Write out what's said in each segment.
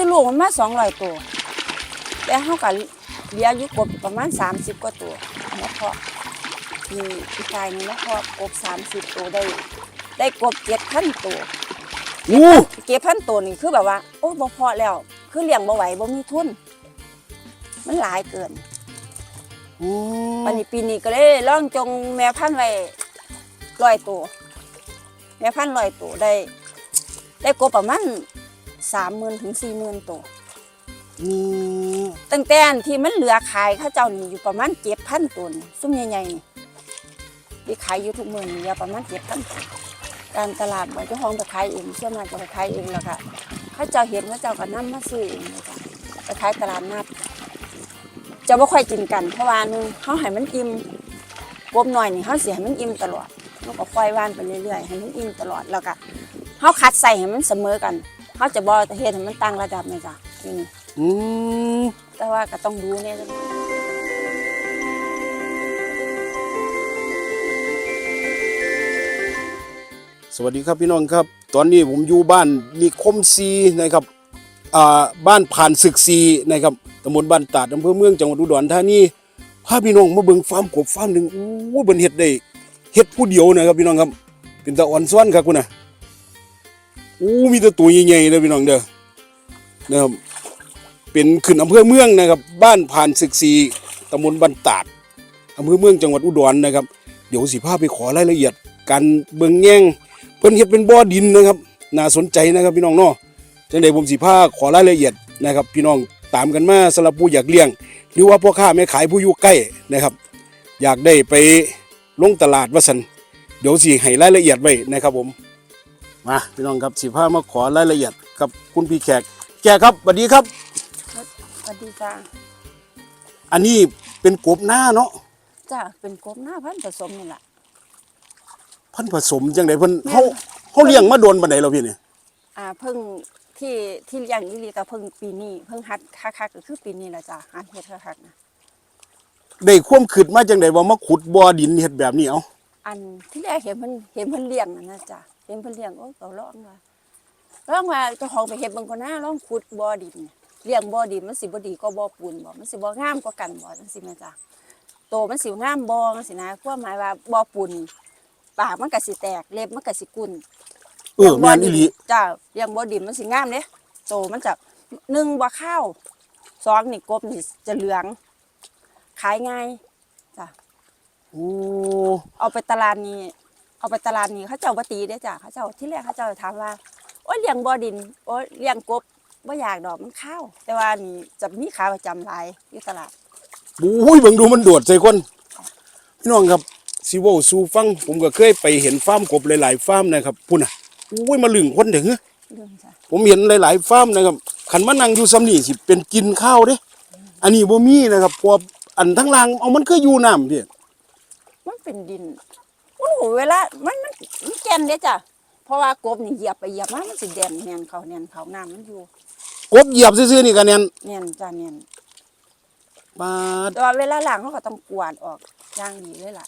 ซื้อลูกมันมาสองร้อยตัว แต่เฮาก็เหลี้ยอยู่กบประมาณสามสิบกว่าตัวแล้วพอมีอีกกายหนึงแล้วพอกบสามสิบตัวได้ ได้กบเจ็ดพันตัวอู้เก็บพันตัวนี่คือแบบว่า โอ้บ่พอแล้ว คือเลี้ยงบ่ไหวบ่มีทุน มันหลายเกินอู้ปันนี้ปีนี้ก็เลยล่องจงแม่พันธุ์ไว้ร้อยตัว แม่พันธุ์ร้อยตัวได้ ได้กบประมาณ สามหมื่นถึงสี่หมื่นตัวอืมตั้งแต่อันที่มันเหลือขายเข้าเจ้านี่อยู่ประมาณเจ็ดพันตัวนี่ซุ้มใหญ่ๆนี่ที่ขายอยู่ทุกเมืองนี่เหลือประมาณเจ็ดพันตัวการตลาดบ่เจ้าของไปขายเองเชื่อมากจะไปขายเองแล้วค่ะเข้าเจ้าเห็นเข้าเจ้าก็นำมาซื้อเองเลยค่ะไปขายตลาดนัดจะไม่ค่อยกินกันเพราะว่าหนึงเขาให้มันอิ่มกบหน่อยนี่เขาเสียให้มันอิ่มตลอดเขาก็ปล่อยว่านไปเรื่อยๆให้มันอิ่มตลอดแล้วก็เขาคัดใส่ให้มันเสมอกัน เขาจะบ่เฮ็ดให้มันตั้งระดับนะจ๊ะนี่อืมแต่ว่าก็ต้องดูเนี่ยสวัสดีครับพี่น้องครับ ตอนนี้ผมอยู่บ้านนิคมซีนะครับอ่าบ้านผ่านศึกซีนะครับตำบลบ้านตาดอำเภอเมืองจังหวัดอุดรธานีพาพี่น้องมาเบิ่งฟาร์มกบฟาร์มหนึ่งโอ้เบิ่นเฮ็ดได้เฮ็ดผู้เดียวนะครับพี่น้องครับ เป็นตาอ่อนซ้อนครับคุณน่ะโอ้มีแต่ตัวใหญ่ๆเลยพี่น้องเด้อนะครับเป็นขึ้นอำเภอเมืองนะครับ บ้านผ่านศึกซีตำบลบ้านตาดอำเภอเมืองจังหวัดอุดรนะครับเดี๋ยวสิพาไปขอรายละเอียดการเบิ่งแย่งเพิ่นเฮ็ดเป็นบ่อดินนะครับน่าสนใจนะครับพี่น้องเนาะจังได๋ผมสิพาขอรายละเอียดนะครับ พี่น้องตามกันมาสำหรับผู้อยากเลี้ยง หรือว่าพ่อค้าแม่ขายผู้อยู่ใกล้นะครับ อยากได้ไปลงตลาดว่าซั่นเดี๋ยวสิให้รายละเอียดไว้นะครับผม มาพี่น้องครับสิพามาขอรายละเอียดกับคุณพี่แขก แขกครับสวัสดีครับสวัสดีจ้าอันนี้เป็นกบหน้าเนาะจ้าเป็นกบหน้าพันธุ์ผสมนี่แหละเพันผสมจังไดเพิ่นเฮาเฮาเลี้ยงมาโดนปานใดแล้วพี่นี่อ่าเพิ่งที่ที่เลี้ยงอีหลีก็เพิ่งปีนี้เพิ่งหัดคักๆก็คือปีนี้แหละจ้าหัดเฮ็ดคักๆนะได้ความคิดมาจังไดว่ามาขุดบ่อดินเฮ็ดแบบนี้เอาอันที่แรกเห็นเพิ่นเห็นเพิ่นเลี้ยงนั่นนะจ้าเห็นเพิ่นเลี้ยงโอ้ยก็ลองว่าลองว่าเจ้าของไปเฮ็ดเบิ่งก่อนนะลองขุดบ่อดินเลี้ยงบ่อดินมันสิบ่ดีก็บ่อปูนบ่มันสิบ่งามกว่ากันบ่จังซี่แม่จ้าโตมันสิงามบ่จังซี่นะความหมายว่าบ่อปูนปากมันก็สิแตกเล็บมันก็สิกุนเออแม่นอีหลีจ้าเลี้ยงบ่ดินมันสิงามเด้โตมันจะหนึ่งบ่ข้าวสองนี่กบนี่จะเหลืองขายง่ายจ้ะโอ้เอาไปตลาดนี้ เอาไปตลาดนี้เขาเจ้าบ่ตีเด้จ้ะเขาเจ้าที่แรกเขาเจ้าถามว่าโอ้ยเลี้ยงบ่ดินโอ้ยเลี้ยงกบบ่อยากดอกมันข้าวแต่ว่านี่จะมีขาประจำหลายอยู่ตลาดโอ้ยเบิ่งดูมันโดดใส่คนพี่น้องครับสิเว้าสู่ฟังผมก็เคยไปเห็นฟาร์มกบหลายๆฟาร์มนะครับพุ่นน่ะโอ้ยมาลึงคนเด้อเรื่องจ้ะผมเห็นหลายๆฟาร์มนะครับคันมานั่งอยู่ซ้ำนี่สิเป็นกินข้าวเด้ อันนี้บ่มีนะครับเพราะอันทั้งล่างเอามันคืออยู่น้ำพี่มันเป็นดิน โอ้โหเวลา มันมันมันแก่นเด้จ้ะเพราะว่ากบนี่เหยียบไปเหยียบมามันสิแดนแนนเขาแนนเขาน้ำมันอยู่กบเหยียบซื่อๆนี่ก็แน่นแนนจ้ะแนนปาดแต่ว่าเวลาล้างเขาก็ต้องกวาดออกอย่างดีเลยล่ะ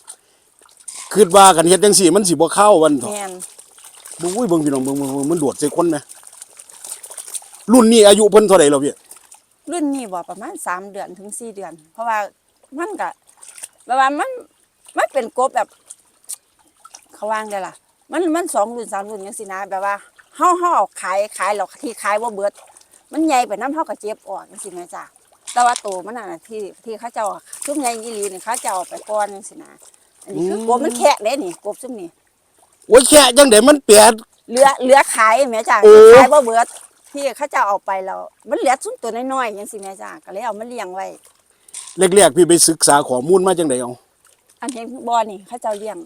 คิดว่ากันเฮ็ดจังซี่มันสิบ่เข้าวันเถแมอะนโอ้ยเบิ่งพี่น้องเบิ่งเบิ่งเบิ่งมันโดดใส่คนนะรุ่นนี้อายุเพิ่นเท่าใดแล้วพี่รุ่นนี้บ่ประมาณสามเดือนถึงสี่เดือน เพราะว่ามันก็แบบว่ามันมันเป็นกบแบบ เขาวางได้ล่ะ มันมันสองรุ่นสามรุ่นยังสินะแบบว่าเฮาเฮาเอาขายขายแล้วที่ขายบ่เบิด มันใหญ่ไปน้ำเฮาก็เจ็บออกจังซี่แม่จ้ะแต่ว่าโตมันน่ะที่ที่เขาเจ้าซุ่มใหญ่อีหลีนี่เขาเจ้าเอาไปก่อนจังซี่นะอันนี้คือกบมันแคะเด้นี่กบซุ่มนี้โอ้ยแค่จังไดมันแปดเหลือเหลือขายแม่จ้ะโอ้ ขายบ่เบิดที่เขาเจ้าเอาไปแล้วมันเหลือซุ่มตัวน้อยๆจังซี่แม่จ้ะก็เลยเอามาเลี้ยงไว้แรกๆพี่ไปศึกษาข้อมูลมาจังไดเอาอันนี้บ่อนี่เขาเจ้าเลี้ยง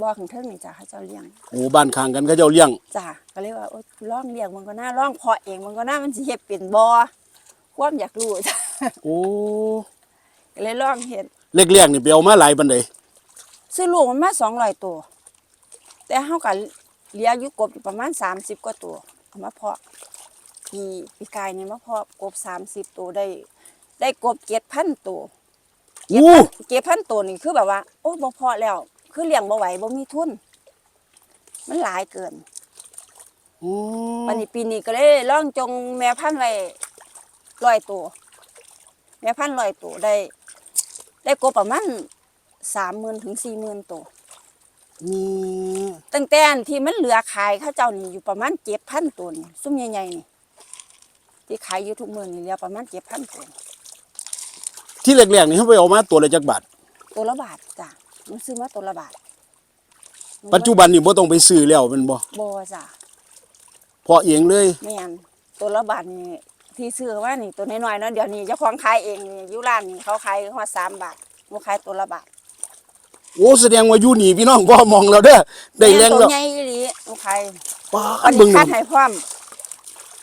บ่อของเทิงนี่จ้ะเขาเจ้าเลี้ยงโอ้บ้านข้างกันเขาเจ้าเลี้ยงจ้ะก็เลยว่าโอ๊ยลองเลี้ยงมันก็น่าลองเพาะเองมันก็น่ามันสิเฮ็ดเป็นบ่อความอยากรู้จ้ะโอ้ก็เลยลองเฮ็ดแรกๆนี่ไปเอามาหลายปานใดซื้อลูกมันมา200ตัว แต่เฮาก็เลี้ยงอยู่กบอยู่ประมาณ 30 กว่าตัวเอามาเพาะปีปีกายนี่มาเพาะกบ 30 ตัวได้ ได้กบ7,000ตัวโอ้เก็บพันตัวนี่คือแบบว่า โอ้บ่พอแล้ว คือเลี้ยงบ่ไหวบ่มีทุน มันหลายเกินโอ้วันนี้ปีนี้ก็เลยล่องจงแม่พันธุ์ไว้ร้อยตัว แม่พันธุ์ร้อยตัวได้ ได้กบประมาณสามหมื่นถึงสี่หมื่นตัวนี่ตั้งแต่อันที่มันเหลือขายเข้าเจ้านี่อยู่ประมาณเจ็ดพันตัวนี่ซุ้มใหญ่ๆนี่ที่ขายอยู่ทุกมือนี่เหลือประมาณเจ็ดพันตัวที่แรกๆนี่เฮาไปเอามาตัวละจักบาทตัวละบาทจ้ะ หนูซื้อมาตัวละบาทหนูปัจจุบันนี่บ่ต้องไปซื้อแล้วแมันบ่บ่จ้ะเพาะเองเลยแม่นตัวละบาทนี่ที่ซื้อว่านี่ตัวน้อยๆเนาะเดี๋ยวนี้เจ้าของขายเองนี่อยู่ร้านนี่เขาขายหัวสามบาทหนูขายตัวละบาทโอ้แสดงว่าอยู่นี่พี่น้องบ่มองแล้วเด้อได้แรงม่นแล้ตัววใหญ่อีหลีหนูขายป้าอัดนเบิ่นี้งคันี่ดให้พร้อม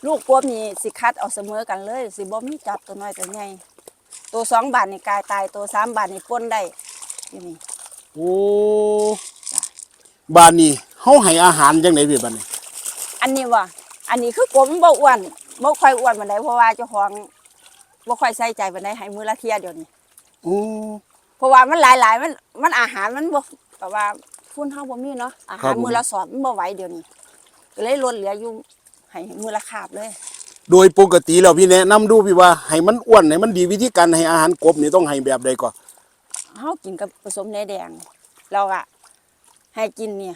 ลูกกวบนี่สิคัดเอาเสมอกันเลยสิบ่มีจับตัวน้อยตัวใหญ่ตัวสองบาทนี่กายตายตัวสามบาทนี่ปนได้ที่นี่ โอ้บ้านนี้เฮาให้อาหารจังได๋พี่บัดนี้อันนี้ว่ะอันนี้คือกบมันบ่อ้วนบ่ค่อยอ้วนปานใดเพราะว่าเจ้าของบ่ค่อยใส่ใจปานใดให้มื้อละเที่ยเดี๋ยวนี้โอ้เพราะว่ามันหลายๆมันมันอาหารมันบ่แบบว่าทุนเฮาบ่มีเนาะอาหารมื้อละสอบมันบ่ไหวเดี๋ยวนี้ก็เลยลดเหลืออยู่ให้มื้อละคาบเลย โดยปกติแล้วพี่แนะนำดูพี่ว่าให้มันอ้วนให้มันดีวิธีการให้อาหารกบนี่ต้องให้แบบใดก่อน เฮากินกับผสมเนยแดง เราอะให้กินเนี่ย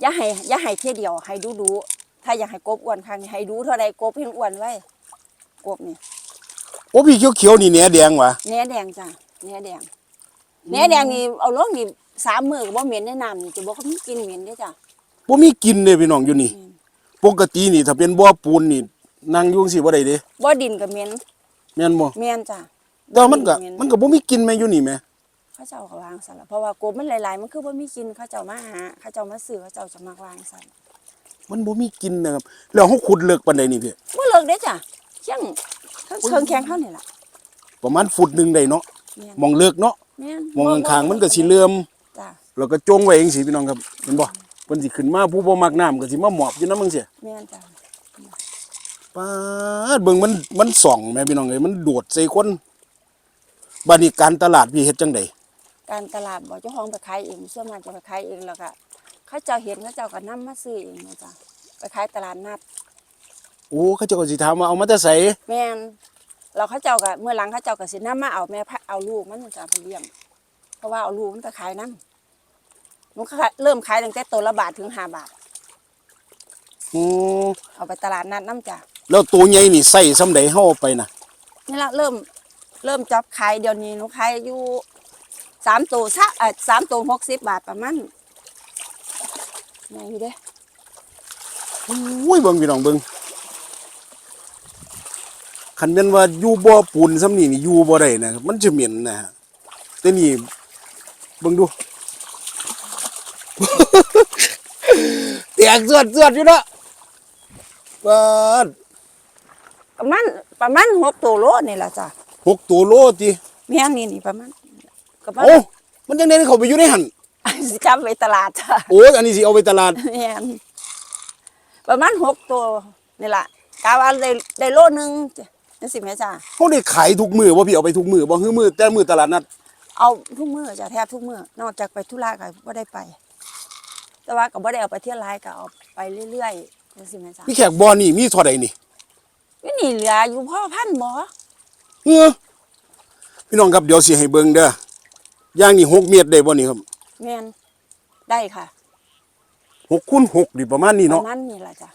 อย่าให้อย่าให้เที่ยเดียว ให้ดูดูๆถ้าอยากให้กบอ้วนครั้งนี้ให้ดูเท่าใดกบเพียงอ้วนไว้กบนี่โอ้พี่เขียวๆนี่แหนแดงวะเนื้อแดงจ้ะเนื้อแดงเนื้อแดงนี่เอาลงนี่สามมือก็บ่เหม็นในน้ำนี่จะบอกเขามีกินเหม็นเด้จ้ะบ่มีกินเด้พี่น้องอยู่นี่ ปกตินี่ ถ้าเป็นบ่อปูนนี่นั่งยู่งซี่บ่ได้เด้บ่ดินก็เหม็นแม่นบ่แม่นจ้ะแต่ว่ามันก็มันก็บ่มีกินแม่อยู่นี่แม่าเจ้าก็วางสั่นละเพราะว่ากบมันหลายๆ มันคือบ่มีกินเขาเจ้ามาหาเขาเจ้ามาซื้อเขาเจ้าจะมาวางสั่นมันบ่มีกินนะครับแล้วเฮาขุดเลิกปานใดนี่พี่บ่เลิกเด้อจ้ะเชียงเชิงแข็งเท่านี่ล่ะประมาณฟุตหนึงได้เนาะแม่นมองเลิกเนาะแม่นมองข้างๆมันก็สิเหลื่อม จ้ะแล้วก็จงไว้จังซี่พี่น้องครับเห็นบ่เพิ่นสิขึ้นมาผู้บ่มักน้ำก็สิมาหมอบอยู่นำจังซี่แม่นจ้ะป๊าดเบิ่งมันมันส่องแม่พี่น้องเอ้ยมันโดดใส่คนบัดนี้การตลาดพี่เฮ็ดจังได การตลาดบ่เจ้าของไปขายเองส่วนมากจะไปขายเองแล้วก็เขาเจ้าเห็นเขาเจ้าก็นํมาซื้อเองนะจ้ะไปขายตลาดนัดโอ้เขาเจ้าก็สิถามว่าเอามาแต่ไสแม่นเราเขาเจ้าก็เมื่อหลังเขาเจ้าก็สินํมาเอาแม่พะเอาลูกมันจ้ะไปเลี้ยงเพราะว่าเอาลูกมันไปขายนํหนูก็ขายเริ่มขายตั้งแต่ตัวละบาทถึง5บาทโอ้เอาไปตลาดนัดน้ำจ้ะแล้วตัวใหญ่นี่ใส่ซำใดเฮาเอาไปน่ะนี่ละเริ่มเริ่มจับขายเดี๋ยวนี้หนูขายอยู่ สามตัวซะเอ่อสามตัวหกสิบบาทประมาณไหนอยู่เด้อุ้ยเบิ่งพี่น้องเบิ่งคันแม่นว่าอยู่บ่อปูนซำนี่นี่อยู่บ่ได้นะครับมันจะเหม็นนะฮะแต่นี่เบิ่งดูแตกสวดสวดอยู่เนาะเปิดประมาณประมาณหกตัวโลนี่แหละจ้ะหกตัวโลติแม่นนี่นี่ประมาณ ก็ประมาโอ้ณมันจังได๋เข้าไปอยู่ในหั่นสิจับไปตลาดจ้ะโอ้ยอันนี้สิเอาไปตลาดแม่นประมาณหกตัวนี่แหละกาว่าได้ได้โลนึงจ้ะนี่สิแม่จ้ะเฮาได้ขายทุกมื้อบ่พี่เอาไปทุกมื้อบ่คือมื้อแต่มื้อตลาดนัดเอาทุกมื้อจ้ะแทบทุกมื้อนอกจากไปธุระก็บ่ได้ไป แต่ว่าก็บ่ได้เอาไปเที่ยวไลายก็เอาไปเรื่อยๆนี่สิแม่จ้ะพี่แขกบ่อนี่มีเท่าใดนี่นี่นี่เหลืออยู่พ่อพันธุ์บ่เออพี่น้องครับเดี๋ยวสิให้เบิ่งเด้อ ย่างนี่6เมตรได้บ่นี่ครับแม่นได้ค่ะ6คูณ6นี่ประมาณนี้ปเนาะระมาณนี้ล่ะจ้ะ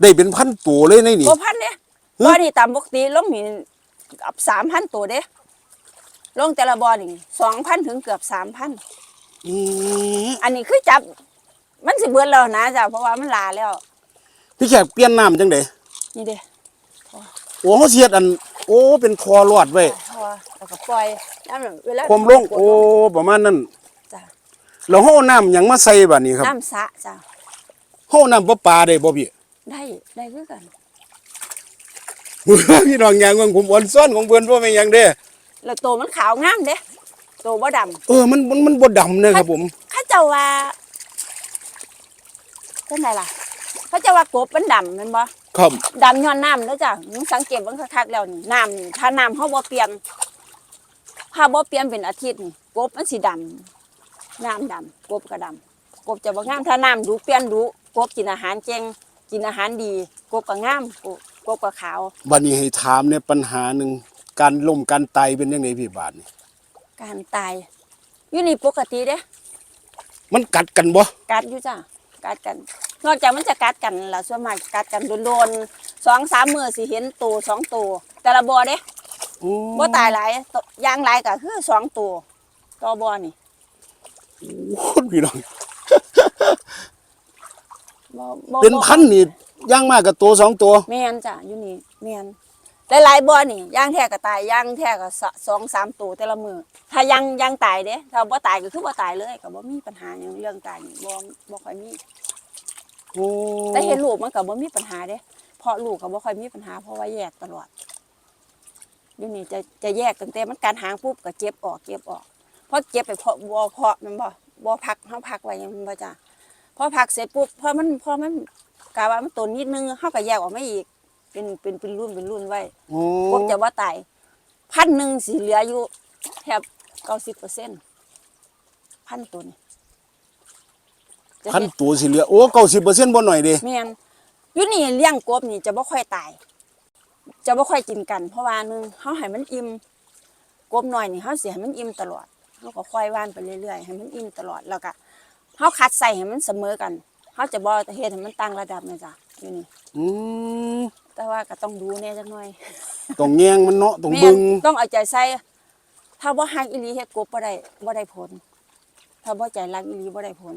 ได้เป็นพันตัวเลยในนี่ บ่พันเด้ฮะบ่นี่ตามปกติลงมีกับ3,000ตัวเด้ลงแต่ละบ่อนี่2,000ถึงเกือบ3,000อืมอันนี้คือจับ มันสิเบิดแล้วนะจ้ะเพราะว่ามันลาแล้ว พี่แขกเปลี่ยนน้ำจังไดนี่เด้โอ้เฮาเสียดอัน โอ้เป็นคอรอดไว้ พอแล้วก็ปล่อย น้ำเวลาความลงโอ้ประมาณนั้นจ้ะแล้วเฮาเอาน้ำหยังมาใส่บัดนี้ครับน้ำสระจ้ะเฮาเอาน้ำประปาได้บ่พี่ได้ได้คือกันพี่น้องหยังของผมอ่อนซ้อนของเพิ่นบ่แม่นหยังเด้แล้วตัวมันขาวงามเด้ตัวบ่ดำเออมันมันมันบ่ดำนะครับผมเข้าเจ้าว่าเป็นไงล่ะเขาเจ้าว่ากบมันดำแมันบ่ครับดำย้อนน้ำแล้วจ้ะมึงสังเกตเบิ่งคักๆแล้วนี่น้ำนี่ถ้าน้ำเฮาบ่เปลี่ยน ถ้าบ่เปลี่ยนเป็นอาทิตย์นี่กบมันสิดำน้ำดำกบก็ดำกบจะบ่งามถ้าน้ำดูเปลี่ยนดูกบกินอาหารเก่งกินอาหารดีกบก็งามกบกบก็ขาวบัดนี้ให้ถามเนี่ยปัญหาหนึ่งการล่มการไตเป็นยังไงพี่บาทนี่การตายอยู่นี่ปกติเด้ มันกัดกันบ่กัดอยู่จ้ะกัดกัน นอกจากมันจะกัดกันล่ะส่วนมากกัดกันโดนๆสองสามมือสิเห็นตัวสองตัวแต่ละบ่อเด้โอ้ บ่ตายหลายตัวอย่างหลายก็คือสองตัวต่อบ่อนี่โหพี่น้องบ่บ่เป็นบ่พันนี่ย่างมากกับตัวสองตัวแม่นจ้ะอยู่นี่แม่นหลายๆบ่อนี่ย่างแท้ก็ตายย่างแท้ก็สะสองสามตัวแต่ละมือถ้ายังยังตายเด้ถ้าบ่ตายก็คือบ่ตายเลยก็บ่มีปัญหาหยังเรื่องตายนี่บ่บ่ค่อยมีโอ้แต่เห็นลูกมันก็บ่มีปัญหาเด้เพราะลูกก็บ่ค่อยมีปัญหาเพราะว่าแยกตลอด อยู่นี่จะจะแยกตั้งแต่มันการหางปุ๊บก็เจ็บออกเจ็บออกเพราะเจ็บไปเพราะบ่เพาะมันบ่บ่พักเฮาพักไว้ยังบ่จ้ะพอพักเสร็จปุ๊บพอมันพอมันกะว่ามันตัวนิดนึงเฮาก็แยกออกมาอีก เป็นเป็นเป็นรุ่นเป็นรุ่นไว้โอ้กบจะว่าตายพันหนึ่งสิเหลืออยู่แทบเก้าสิบเปอร์เซ็นต์พันตัวนี่จะพันเฮ็ดตัวสิเหลือโอ้เก้าสิบเปอร์เซ็นต์บ่หน่อยเด้แม่นอยู่นี่เลี้ยงกบนี่จะบ่ค่อยตาย จะบ่ค่อยกินกัน เพราะว่าหนึงเฮาให้มันอิ่มกบน้อยนี่เฮาสิให้มันอิ่มตลอดเฮาก็ค่อยว่านไปเรื่อยๆให้มันอิ่มตลอดแล้วก็เฮาคัดใส่ให้มันเสมอกันเฮาจะบ่เฮ็ดให้มันตั้งระดับนะจ้ะอยู่นี่อืมแต่ว่าก็ต้องดูแน่จักหน่อยต้องแยงมันเนาะต้องแม่เบิ่งนต้องเอาใจใส่ ถ้าบ่ฮักอีหลีเฮ็ดกบบ่ได้บ่ได้ผล ถ้าบ่ใจรักอีหลีบ่ได้ผล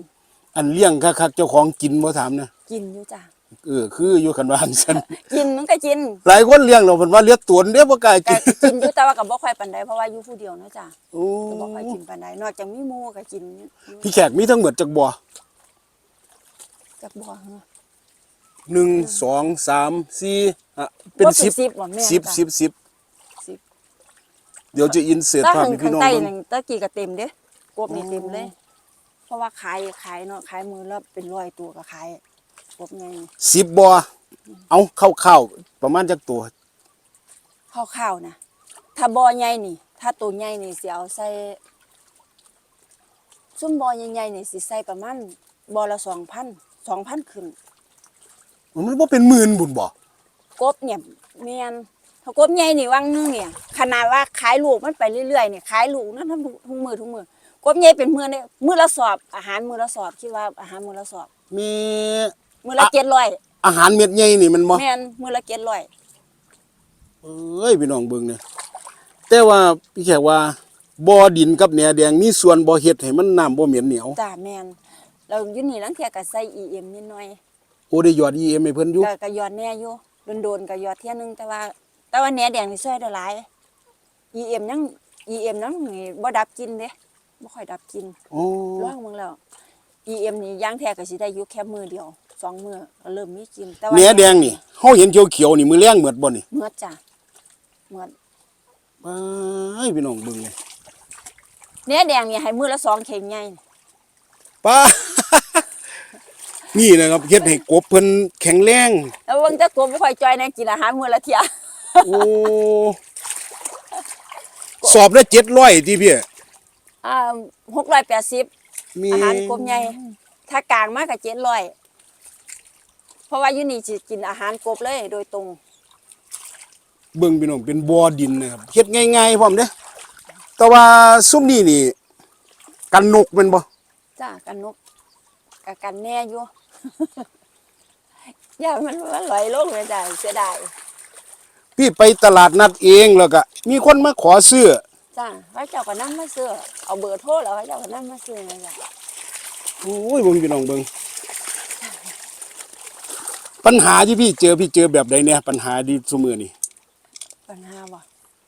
อันเลี้ยงคักๆเจ้าของกินบ่ถามนะกินอยู่จ้ะ เออคืออยู่คันว่าอันซั่นกินมันก็กินหลายคนเลี้ยงแล้วเพิ่นว่าเลี้ยงตวนเด้บ่กล้าก็กินกินอยู่แต่ว่าก็บ่ค่อยปานใดเพราะว่าอยู่ผู้เดียวเนาะจ้ะโอ้ก็บ่ค่อยกินปานใดนอกจากมีหมู่ก็กินอยู่พี่แขกมีทั้งหมดจักบ่จักบ่ฮะ หนึ่งสองสามสี่อะเป็นบ่สิบสิบบ่แม่นสิบจ้ะ สิบสิบสิบเดี๋ยวจะอินเสิร์ตถ้าภาพข้างให้พี่ข้างน้องใต้เบิ่งนั่นตะกี้ก็เต็มเด้กบนี่เต็มเลย เพราะว่าขายขายเนาะขายมือละเป็นร้อยตัวก็ขาย กบไงสิบบ่เอาเข้าๆประมาณจักตัวข้าวๆนะถ้าบ่อใหญ่นี่ ถ้าตัวใหญ่นี่สิเอาใส่ซุ่มบ่อใหญ่ๆนี่สิใส่ประมาณบ่อละ2,000 2,000ขึ้นมันบ่เป็นหมื่นบุญบ่กบเนี่ยแม่นถ้ากบใหญ่นี่วังหนึงเนี่ยขนาดว่าขายลูกมันไปเรื่อยๆเนี่ยขายลูกนั่นทั้งทุกมือทุกมือกบใหญ่เป็นมื้อเนี่ยมื้อละสอบอาหารมื้อละสอบคิดว่าอาหารมื้อละสอบ มี มื้อละ700อาหารเม็ดใหญ่นี่มันบ่แม่นมื้อละ700เอ้ยพี่น้องเบิ่งเนี่ยแต่ว่าพี่แขกว่าบ่อดินกับแหนแดงมีส่วนบ่เฮ็ดให้มันน้ำบ่เหม็นเหนียวจ้าแม่นเราอยู่นี่ลังเที่ยก็ใส่ EM นิดหน่อยโอ้ได้หยอด EM ให้เพิ่นอยู่ก็ก็หยอดแหน่อยู่โดนๆก็หยอดเที่ยหนึงแต่ว่า แต่ว่าแหน่แดงนี่ช่วยได้หลาย EM ยัง EM นั้นนี่บ่ดับกลินเด้บ่ค่อยดับกลินโอ้ลองเบิ่งแล้ว EM นี่ย่างแท้ก็สิได้อยู่แค่มือเดียวส องมือก็เริ่มมีกลินแต่ว่าแหนแดงนี่เฮาเห็นเขียวๆนี่มือแรงหมดบ่นี่เมื่อจ้ะเมื่อไปพี่น้องเบิ่งเลยแหน่แดงนี่ให้มือละสองเข่งใหญ่ป้า นี่นะครับเฮ็ดให้กบเพิ่นแข็งแรงแล้วเบิ่งแต่ตัวบ่ค่อยจ่อยในะกินอาหารมื้อละเที่ยโอ้สอบได้700ที่พี่อ่า680มีอาหารกบใหญ่ถ้ากลางมากกับเจ็ดร้อย เพราะว่าอยูนี่จะกินอาหารกบเลยโดยตรง เบิ่งพี่น้องเป็นบ่อดินนะครับเฮ็ดง่ายๆพร้อมเด้แต่ว่าซุมนี้นี่ กันนกแม่นบ่จ้ากันนกกับกันแน่อยู่ อย่ามันมันลอยลงเลยจ้าเสียดายพี่ไปตลาดนัดเองแล้วก็มีคนมาขอซื้อจ้าพระเจ้าก็นั่มาซื้อเอาเบอร์โทรแล้วพระเจ้าก็นั่มาซื้อนะจ้าโอ้ยเบิ่งพี่น้องเบิ่ง ปัญหาที่พี่เจอพี่เจอแบบใดเนี่ยปัญหาดีซุมื้อนี่ ปัญหาบ่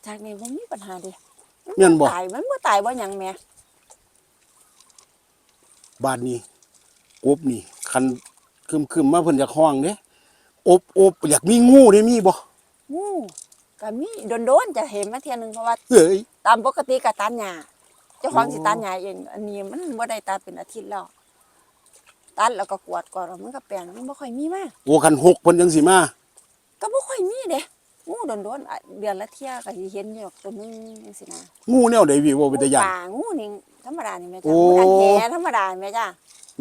จากนี้มันมีปัญหาเดิแม่นบ่ ตายมันบ่ตายบ่หยังแหม่บ้านนี้กบนี่ คันคึมๆมาเพิ่นอยากห้องเด้อบอบอยากมีงูได้มีบ่งูก็มีโดนๆจะเห็นมาเที่ยหนึงเพราะว่าเอ้ยตามปกติก็ตัดหญ้าเจ้าของสิตัดหญ้าเอง อันนี้มันบ่ได้ตัดเป็นอาทิตย์แล้ว ตัดแล้วก็กวาดก่อนแล้วมันก็แปลงมันบ่ค่อยมีมาโอ้คันหกเพิ่นจังสิมาก็บ่ค่อยมีเด้งูโดนๆอะเดือนละเที่ยก็สิเห็นอยู่ดอกตัวหนึงจังซี่นะงูแนวใดพี่บ่เป็นตาย่าน ป่างูนี่ธรรมดานี่แม่โอ้จ้ะงูดันแหธรรมดานี่แม่จ้ะ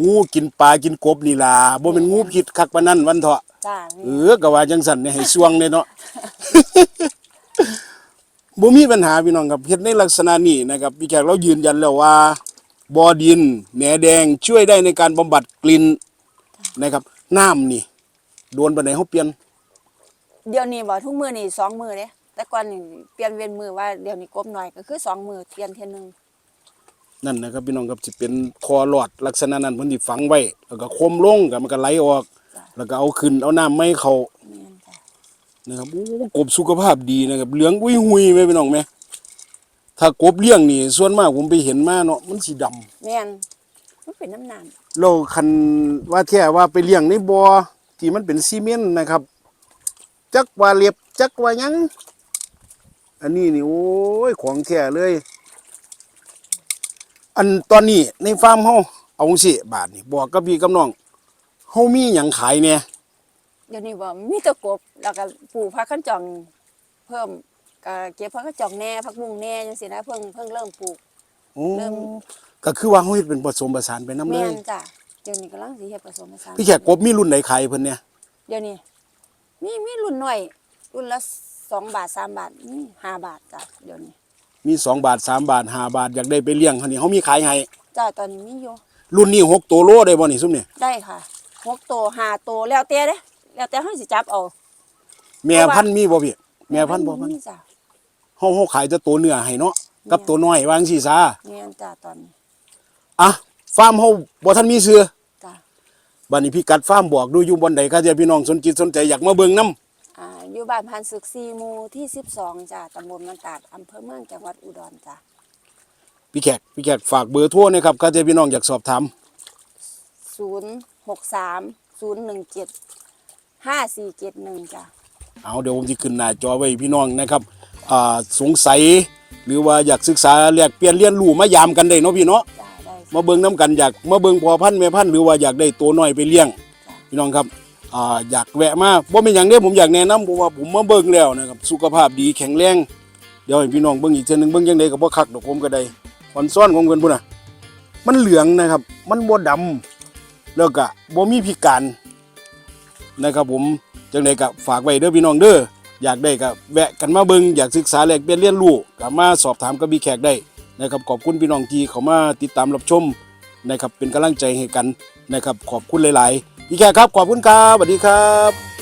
งูกินปลากินกบนี่ล่ะบ่เป็นงูพิษคักปานนั้นวันเถาะ จ้าเออก็ว่าจังสั่นเนี่ยให้สวงเนี่ยเนาะ บ่มีปัญหาพี่น้องครับเฮ็ดในลักษณะนี้นะครับพี่แขกเรายืนยันแล้วว่า บอดินแหนแดงช่วยได้ในการบำบัดกลิ่นนะครับน้ำนี่โดนปานไหนเฮาเปลี่ยน เดี๋ยวนี้บ่ทุกมื้อนี่สองมื้อเด้แต่ก่อนนี่เปลี่ยนเว้นมื้อว่าเดี๋ยวนี้กบหน่อยก็คือสองมื้อเปลี่ยนเทื่อนึงนั่นนะครับพี่น้องครับสิเป็นคอหลอดลักษณะนั้นเพิ่นสิฝังไว้แล้วก็คมลงก็มันก็ไหลออก แล้วก็เอาขึ้นเอาน้ำไม่เข้าแม่นจ้ะนะครับโอ้กบสุขภาพดีนะครับเหลืองอุ้ยหุยไหมพี่น้องไหม ถ้ากบเลี้ยงนี่ส่วนมากผมไปเห็นมาเนาะมันสีดำแม่นมันเป็นน้ำน้ำเราคันว่าแท้ว่าไปเลี้ยงในบ่อที่มันเป็นซีเมนต์นะครับ จักว่าเรียบจักว่าหยัง อันนี้นี่โอ้ยของแท้เลย อันตอนนี้ในฟาร์มเฮาเอาสิบาทนี่บอกกับพี่กับน้องเฮามีหยังขายเนี่ยเดี๋ยวนี้บ่มีแต่กบแล้วก็ปลูกผักขันจองเพิ่ม ก็เก็บผักขันจองแหน่ผักบุ้งแหน่จังซี่นะเพิ่งเพิ่งเริ่มปลูก โอ้เริ่ม ก็คือว่าเฮาเฮ็ดเป็นผสมผสานไปนำเลแม่ย นจ้ะเดี๋ยวนี้กำลังสิเฮ็ดผสมผสานพี่แขกกบมีรุ่นไหนขายเพิ่นเนี่ย เดี๋ยวนี้มีมีรุ่นหน่อยรุ่นละสองบาทสามบาทนี่ห้าบาทจ้ะเดี๋ยวนี้มีสองบาทสามบาทห้าบาท อยากได้ไปเลี้ยงเขานี่เขามีขายให้ จ้ะตอนนี้มีอยู่ รุ่นนี้หกตัวโลได้บ่นี่ซุ่มนี่ได้ค่ะหกตัวห้าตัวแล้วแต่เด้แล้วแต่เฮาสิจับเอาแม่พันธุ์มีบ่พี่แม่พันธุ์บ่พันธุ์มีจ้ะ เฮาเฮาขายแต่ตัวเนื้อให้เนาะกับตัวน้อยวาจังซี่ซะแม่นจ้ะตอนนี้อะฟาร์มเฮาบ่ทันมีเสือจ้ะบัดนี้พี่กัดฟาร์มบอกดูอยู่บนใดก็จะพี่น้องสนจิตสนใจอยากมาเบิ่งนํอ่าอยู่บ้านพันศึก4หมู่ที่12จ้ะตำบลมันตาดอำเภอเมืองจังหวัดอุดรจ้ะพี่แขกพี่แขกฝากเบอร์โทรนะครับก็จะพี่น้องอยากสอบถาม063 017 5471จ้ะเอาเดี๋ยวผมสิขึ้นหน้าจอไว้พี่น้องนะครับอ่า สงสัย หรือว่าอยากศึกษาแลกเปลี่ยนเรียนรู้มายามกันได้เนาะพี่เนาะจ้ะได้มาเบิ่งน้กันอยากมาเบิ่งพอพันธุ์แม่พันธุ์หรือว่าอยากได้ตัวน้อยไปเลี้ยงพี่น้องครับอ่าอยากแวะมาบ่เป็นอย่างเด้ผมอยากแนะนำเพราะว่าผมมาเบิ่งแล้วนะครับสุขภาพดีแข็งแรงเดี๋ยวให้พี่น้องเบิ่งอีกเทื่อหนึงเบิ่งจังไดก็บ่คักดอกผมก็ได้อ่อนซ้อนของเพิ่นพุ่นน่ะมันเหลืองนะครับ มันบ่ดำแล้วก็บ่มีพิการนะครับผมจังไดก็ฝากไว้เด้อพี่น้องเด้อ อยากได้ก็แวะกันมาเบิงอยากศึกษาแลกเปลี่ยนเรียนรู้ก็มาสอบถามกับมีแขกได้นะครับขอบคุณพี่น้องที่เขามาติดตามรับชมนะครับเป็นกำลังใจให้กันนะครับขอบคุณหลายๆพี่แขกครับขอบคุณครับสวัสดีครับ